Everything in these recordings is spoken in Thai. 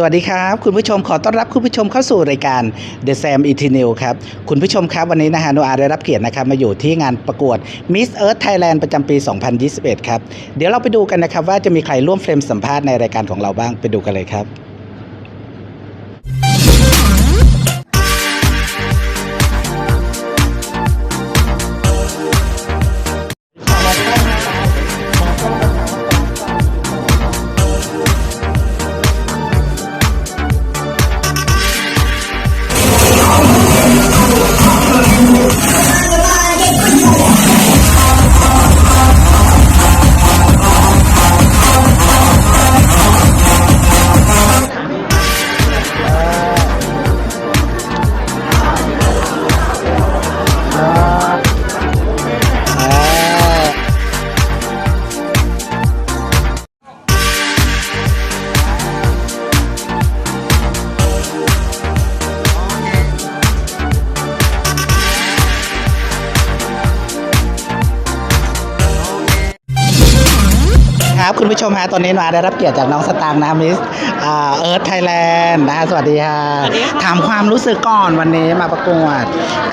สวัสดีครับ คุณผู้ชมขอต้อนรับคุณผู้ชมเข้าสู่รายการ The Sam e t i n e w ครับ คุณผู้ชมครับวันนี้นะฮะโนอาได้รับเกียรตินะครับมาอยู่ที่งานประกวด Miss Earth Thailand ประจำปี 2021 ครับ เดี๋ยวเราไปดูกันนะครับว่าจะมีใครร่วมเฟรมสัมภาษณ์ในรายการของเราบ้างไปดูกันเลยครับ ครับคุณผู้ชมฮะตอนนี้มาได้รับเกียรติจากน้องสตางค์นะมิสเอิร์ธไทยแลนด์นะฮะสวัสดีค่ะสวัสดีค่ะถามความรู้สึกก่อนวันนี้มาประกวด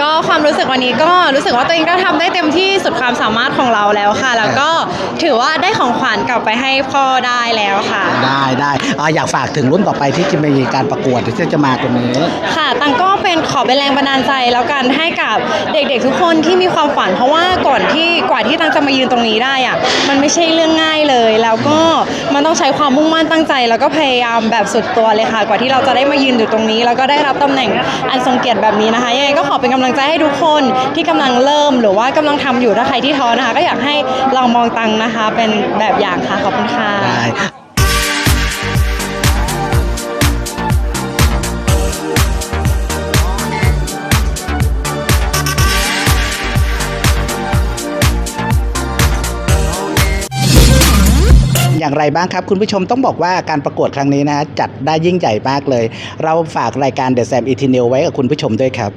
ก็ความรู้สึกวันนี้ก็รู้สึกว่าตัวเองก็ทำได้เต็มที่สุดความสามารถของเราแล้วค่ะ แล้วก็ถือว่าได้ของขวัญกลับไปให้พ่อได้แล้วค่ะ ได้ได้อ่าอยากฝากถึงรุ่นต่อไปที่จะมีการประกวดที่จะมาตรงนี้ค่ะตังก็เป็นขอเป็นแรงบันดาลใจแล้วกันให้กับเด็กๆทุกคนที่มีความฝัน เพราะว่าก่อนที่กว่าที่ตังจะมายืนตรงนี้ได้อะมันไม่ใช่เรื่องง่ายเลยแล้วก็มันต้องใช้ความมุ่งมั่นตั้งใจ แล้วก็พยายามแบบสุดตัวเลยค่ะ กว่าที่เราจะได้มายืนอยู่ตรงนี้ แล้วก็ได้รับตำแหน่งอันทรงเกียรติแบบนี้นะคะยังไงก็ขอเป็นกำลังใจให้ทุกคนที่กำลังเริ่มหรือว่ากำลังทำอยู่ถ้าใครที่ท้อนะคะ ก็อยากให้ลองมองตังนะคะ เป็นแบบอย่างค่ะขอบคุณค่ะ อย่างไรบ้างครับ คุณผู้ชมต้องบอกว่าการประกวดครั้งนี้นะจัดได้ยิ่งใหญ่มากเลย เราฝากรายการ The Sam e t i n e w ไว้กับคุณผู้ชมด้วยครับ